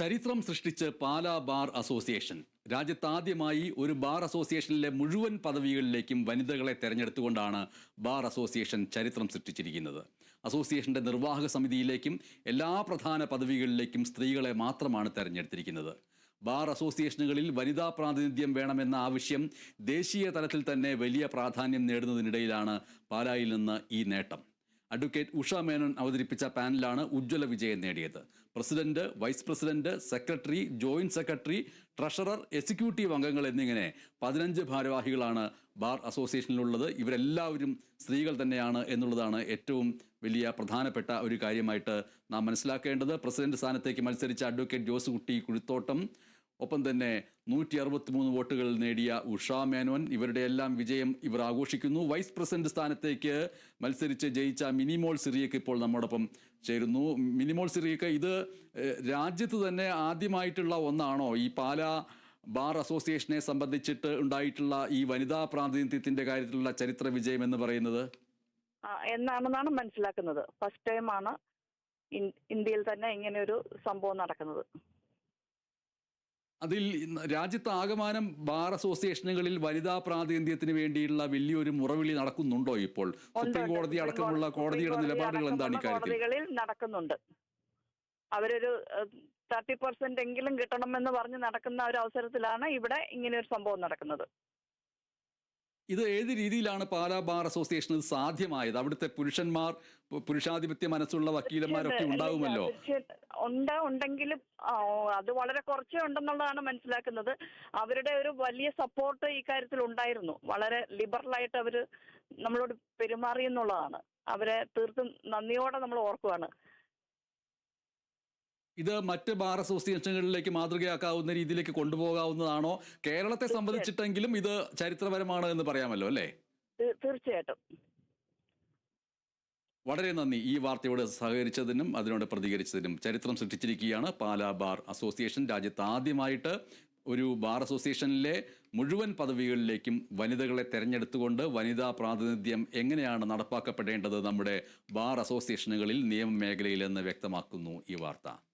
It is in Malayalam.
ചരിത്രം സൃഷ്ടിച്ച് പാലാ ബാർ അസോസിയേഷൻ. രാജ്യത്താദ്യമായി ഒരു ബാർ അസോസിയേഷനിലെ മുഴുവൻ പദവികളിലേക്കും വനിതകളെ തെരഞ്ഞെടുത്തുകൊണ്ടാണ് ബാർ അസോസിയേഷൻ ചരിത്രം സൃഷ്ടിച്ചിരിക്കുന്നത്. അസോസിയേഷന്റെ നിർവാഹക സമിതിയിലേക്കും എല്ലാ പ്രധാന പദവികളിലേക്കും സ്ത്രീകളെ മാത്രമാണ് തെരഞ്ഞെടുത്തിരിക്കുന്നത്. ബാർ അസോസിയേഷനുകളിൽ വനിതാ പ്രാതിനിധ്യം വേണമെന്ന ആവശ്യം ദേശീയ തലത്തിൽ തന്നെ വലിയ പ്രാധാന്യം നേടുന്നതിനിടയിലാണ് പാലായിൽ നിന്ന് ഈ നേട്ടം. അഡ്വക്കേറ്റ് ഉഷ മേനോൻ അവതരിപ്പിച്ച പാനലാണ് ഉജ്ജ്വല വിജയം നേടിയത്. President vice president secretary joint secretary treasurer executive അംഗങ്ങൾ എന്നിങ്ങനെ പതിനഞ്ച് ഭാരവാഹികളാണ് ബാർ അസോസിയേഷനിലുള്ളത്. ഇവരെല്ലാവരും സ്ത്രീകൾ തന്നെയാണ് എന്നുള്ളതാണ് ഏറ്റവും വലിയ പ്രധാനപ്പെട്ട ഒരു കാര്യമായിട്ട് നാം മനസ്സിലാക്കേണ്ടത്. പ്രസിഡന്റ് സ്ഥാനത്തേക്ക് മത്സരിച്ച അഡ്വക്കേറ്റ് ജോസ് കുട്ടി കുഴിത്തോട്ടം ഒപ്പം തന്നെ നൂറ്റി അറുപത്തിമൂന്ന് വോട്ടുകൾ നേടിയ ഉഷ മേനോൻ ഇവരുടെ എല്ലാം വിജയം ഇവർ ആഘോഷിക്കുന്നു. വൈസ് പ്രസിഡന്റ് സ്ഥാനത്തേക്ക് മത്സരിച്ച് ജയിച്ച മിനിമോൾ സിറിയക്ക് ഇപ്പോൾ നമ്മോടൊപ്പം ചേരുന്നു. മിനിമോൾ സിറിയക്ക് ഇത് രാജ്യത്ത് തന്നെ ആദ്യമായിട്ടുള്ള ഒന്നാണോ? ഈ പാല ബാർ അസോസിയേഷനെ സംബന്ധിച്ചിട്ട് ഉണ്ടായിട്ടുള്ള ഈ വനിതാ പ്രാതിനിധ്യത്തിന്റെ കാര്യത്തിലുള്ള ചരിത്ര വിജയം എന്ന് പറയുന്നത്? എന്നാണെന്നാണ് മനസ്സിലാക്കുന്നത്. ഫസ്റ്റ് ടൈമാണ് ഇന്ത്യയിൽ തന്നെ ഇങ്ങനെ ഒരു സംഭവം നടക്കുന്നത്. അതിൽ രാജ്യത്ത് ആകമാനം ബാർ അസോസിയേഷനുകളിൽ വനിതാ പ്രാതിനിധ്യത്തിന് വേണ്ടിയുള്ള വലിയൊരു മുറവിളി നടക്കുന്നുണ്ടോ ഇപ്പോൾ? സുപ്രീം കോടതി അടക്കമുള്ള കോടതി- കോടതിയുടെ നിലപാടുകൾ എന്താണ് ഇക്കാര്യത്തിൽ നടക്കുന്നുണ്ട്. അവരൊരു തേർട്ടി പെർസെന്റ് എങ്കിലും കിട്ടണമെന്ന് പറഞ്ഞ് നടക്കുന്ന ഒരു അവസരത്തിലാണ് ഇവിടെ ഇങ്ങനെ ഒരു സംഭവം നടക്കുന്നത്. ഇത് ഏത് രീതിയിലാണ് പാലാ ബാർ അസോസിയേഷൻ ഇത് സാധ്യമായത്? അവിടുത്തെ പുരുഷന്മാർ പുരുഷാധിപത്യ മനസ്സുള്ള വക്കീലന്മാരൊക്കെ ഉണ്ടാവുമല്ലോ? ഉണ്ട് ഉണ്ടെങ്കിലും അത് വളരെ കുറച്ചേ ഉണ്ടെന്നുള്ളതാണ് മനസ്സിലാക്കുന്നത്. അവരുടെ ഒരു വലിയ സപ്പോർട്ട് ഈ കാര്യത്തിൽ ഉണ്ടായിരുന്നു. വളരെ ലിബറൽ ആയിട്ട് അവർ നമ്മളോട് പെരുമാറി എന്നുള്ളതാണ് അവരെ തീർത്തും നന്ദിയോടെ നമ്മൾ ഓർക്കുവാണ്. ഇത് മറ്റ് ബാർ അസോസിയേഷനുകളിലേക്ക് മാതൃകയാക്കാവുന്ന രീതിയിലേക്ക് കൊണ്ടുപോകാവുന്നതാണോ? കേരളത്തെ സംബന്ധിച്ചിട്ടെങ്കിലും ഇത് ചരിത്രപരമാണ് എന്ന് പറയാമല്ലോ അല്ലേ? തീർച്ചയായിട്ടും. വളരെ നന്ദി ഈ വാർത്തയോട് സഹകരിച്ചതിനും അതിനോട് പ്രതികരിച്ചതിനും. ചരിത്രം സൃഷ്ടിച്ചിരിക്കുകയാണ് പാലാ ബാർ അസോസിയേഷൻ. രാജ്യത്ത് ആദ്യമായിട്ട് ഒരു ബാർ അസോസിയേഷനിലെ മുഴുവൻ പദവികളിലേക്കും വനിതകളെ തെരഞ്ഞെടുത്തുകൊണ്ട് വനിതാ പ്രാതിനിധ്യം എങ്ങനെയാണ് നടപ്പാക്കപ്പെടേണ്ടത് നമ്മുടെ ബാർ അസോസിയേഷനുകളിൽ നിയമമേഖലയിൽ എന്ന് വ്യക്തമാക്കുന്നു ഈ വാർത്ത.